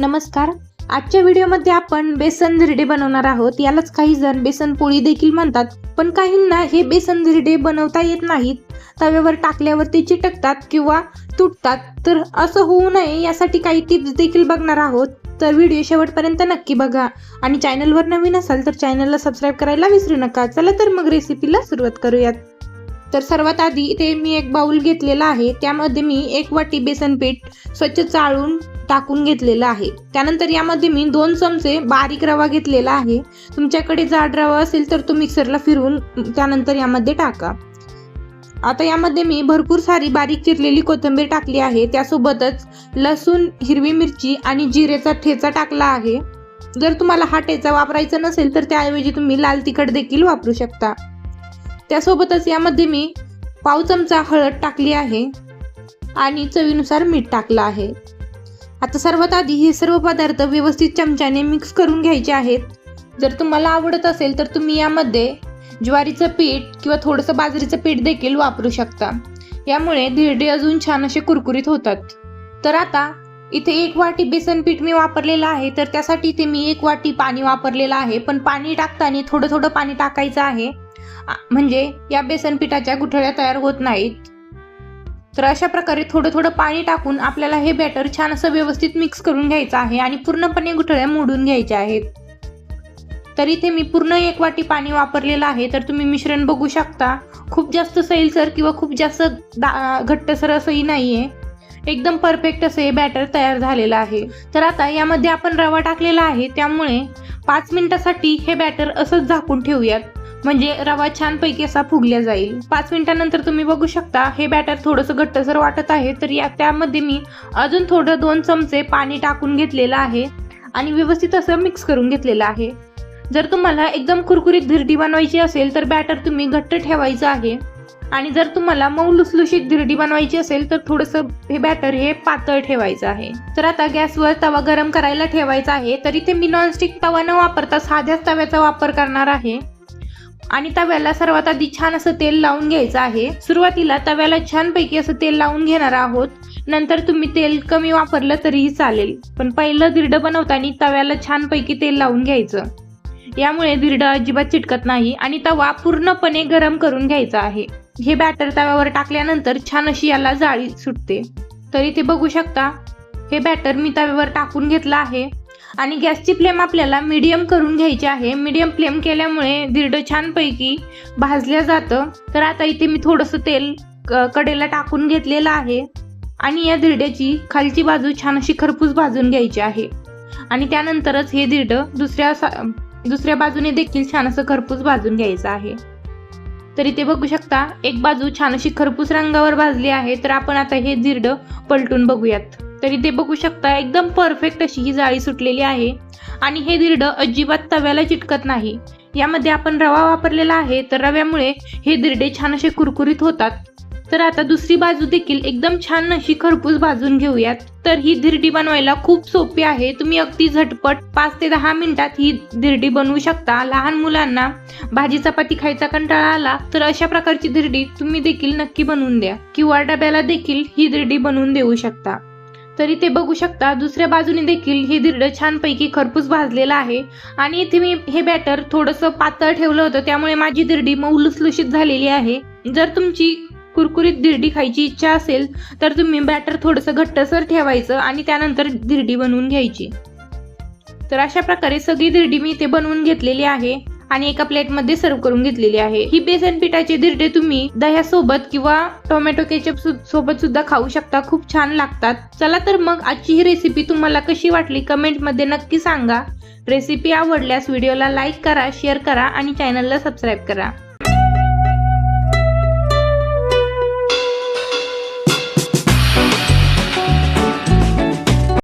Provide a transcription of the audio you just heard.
नमस्कार. आजच्या व्हिडिओमध्ये आपण बेसन झिरडे बनवणार आहोत. यालाच काही जण बेसन पोळी देखील म्हणतात पण काहींना हे बेसन झिरडे बनवता येत नाहीत. तव्यावर टाकल्यावर ते चिटकतात किंवा तुटतात. तर असं होऊ नये यासाठी काही टिप्स देखील बघणार आहोत. तर व्हिडिओ शेवटपर्यंत नक्की बघा. आणि चॅनलवर नवीन असाल तर चॅनलला सबस्क्राईब करायला विसरू नका. चला तर मग रेसिपीला सुरुवात करूयात. तर सर्वात आधी इथे मी एक बाउल घेतलेला आहे. त्यामध्ये मी एक वाटी बेसन पीठ स्वच्छ चाळून टाकून घेतलेलं आहे. त्यानंतर यामध्ये मी दोन चमचे बारीक रवा घेतलेला आहे. तुमच्याकडे जाड रवा असेल तर तो मिक्सरला फिरवून त्यानंतर यामध्ये टाका. आता यामध्ये मी भरपूर सारी बारीक चिरलेली कोथिंबीर टाकली आहे. त्यासोबतच लसूण हिरवी मिरची आणि जिरेचा ठेचा टाकला आहे. जर तुम्हाला हा ठेचा वापरायचा नसेल तर त्याऐवजी तुम्ही लाल तिखट देखील वापरू शकता. त्यासोबतच यामध्ये मी पाव चमचा हळद टाकली आहे आणि चवीनुसार मीठ टाकलं आहे. आता सर्वात आधी हे सर्व पदार्थ व्यवस्थित चमच्याने मिक्स करून घ्यायचे आहेत. जर तुम्हाला आवडत असेल तर तुम्ही यामध्ये ज्वारीचं पीठ किंवा थोडंसं बाजरीचं पीठ देखील वापरू शकता. यामुळे धिरडे अजून छान असे कुरकुरीत होतात. तर आता इथे एक वाटी बेसन पीठ मी वापरलेलं आहे. तर त्यासाठी इथे मी एक वाटी पाणी वापरलेलं आहे. पण पाणी टाकताना थोडं थोडं पाणी टाकायचं आहे. म्हणजे या बेसन पिठाच्या गुठळ्या तयार होत नाहीत. तर अशा प्रकारे थोडं थोडं पाणी टाकून आपल्याला हे बॅटर छान असं व्यवस्थित मिक्स करून घ्यायचं आहे आणि पूर्णपणे गुठळ्या मोडून घ्यायच्या आहेत. तर इथे मी पूर्ण एक वाटी पाणी वापरलेलं आहे. तर तुम्ही मिश्रण बघू शकता. खूप जास्त सैलसर किंवा खूप जास्त दा घट्टसर असंही नाही आहे एकदम परफेक्ट असं हे बॅटर तयार झालेलं आहे. तर आता यामध्ये आपण रवा टाकलेला आहे. त्यामुळे पाच मिनिटासाठी हे बॅटर असंच झाकून ठेवूयात. म्हणजे रवा छानपैकी असा फुगल्या जाईल. पाच मिनिटानंतर तुम्ही बघू शकता हे बॅटर थोडंसं घट्टसर वाटत आहे तर या त्यामध्ये मी अजून थोडं दोन चमचे पाणी टाकून घेतलेलं आहे आणि व्यवस्थित असं मिक्स करून घेतलेलं आहे. जर तुम्हाला एकदम कुरकुरीत धिरडी बनवायची असेल तर बॅटर तुम्ही घट्ट ठेवायचं आहे. आणि जर तुम्हाला मऊ लुसलुशीत धिरडी बनवायची असेल तर थोडंसं हे बॅटर हे पातळ ठेवायचं आहे. तर आता गॅसवर तवा गरम करायला ठेवायचा आहे. तर इथे मी नॉनस्टिक तवा न वापरता साध्याच तव्याचा वापर करणार आहे. आणि तव्याला सर्वात आधी छान असं तेल लावून घ्यायचं आहे. सुरुवातीला तव्याला छानपैकी असं तेल लावून घेणार आहोत. नंतर तुम्ही तेल कमी वापरलं तरीही चालेल. पण पहिलं धिरडं बनवताना तव्याला छानपैकी तेल लावून घ्यायचं. यामुळे धिरडं अजिबात चिटकत नाही आणि तवा पूर्णपणे गरम करून घ्यायचा आहे. हे बॅटर तव्यावर टाकल्यानंतर छान अशी याला जाळी सुटते. तर इथे बघू शकता. हे बॅटर मी तव्यावर टाकून घेतलं आहे. आणि गॅसची फ्लेम आपल्याला मीडियम करून घ्यायची आहे. मीडियम फ्लेम केल्यामुळे धिरडं छानपैकी भाजलं जातं. तर आता इथे मी थोडंसं तेल कडेला टाकून घेतलेलं आहे. आणि या धिरड्याची खालची बाजू छान अशी खरपूस भाजून घ्यायची आहे. आणि त्यानंतरच हे धिरडं दुसऱ्या दुसऱ्या बाजूने देखील छान असं खरपूस भाजून घ्यायचं आहे. तर इथे बघू शकता एक बाजू छान अशी खरपूस रंगावर भाजली आहे. तर आपण आता हे धिरडं पलटून बघूयात. तर इथे बघू शकता एकदम परफेक्ट अशी ही जाळी सुटलेली आहे. आणि हे धिरडं अजिबात तव्याला चिटकत नाही. यामध्ये आपण रवा वापरलेला आहे तर रव्यामुळे हे धिरडे छान असे कुरकुरीत होतात. तर आता दुसरी बाजू देखील एकदम छान अशी खरपूस भाजून घेऊयात. तर ही धिरडी बनवायला खूप सोपी आहे. तुम्ही अगदी झटपट पाच ते दहा मिनिटात ही धिरडी बनवू शकता. लहान मुलांना भाजी चपाती खायचा कंटाळा आला तर अशा प्रकारची धिरडी तुम्ही देखील नक्की बनवून द्या. किंवा डब्याला देखील ही धिरडी बनवून देऊ शकता. तरी ते बघू शकता दुसऱ्या बाजूने देखील हे धिरडं छानपैकी खरपूस भाजलेलं आहे. आणि इथे मी हे बॅटर थोडंसं पातळ ठेवलं होतं त्यामुळे माझी धिरडी मऊ लुसलुशीत झालेली आहे. जर तुमची कुरकुरीत धिरडी खायची इच्छा असेल तर तुम्ही बॅटर थोडंसं घट्टसर ठेवायचं आणि त्यानंतर धिरडी बनवून घ्यायची. तर अशा प्रकारे सगळी धिरडी मी इथे बनवून घेतलेली आहे. आणि एका प्लेटमध्ये सर्व करून घेतलेली आहे. ही बेसन पिठाचे धिरडे तुम्ही दह्यासोबत किंवा टोमॅटो केचप सु- सोबत सुद्धा खाऊ शकता. खूप छान लागतात. चला तर मग आजची ही रेसिपी तुम्हाला कशी वाटली कमेंटमध्ये नक्की सांगा. रेसिपी आवडल्यास व्हिडिओला लाईक करा शेअर करा आणि चॅनलला सबस्क्राईब करा.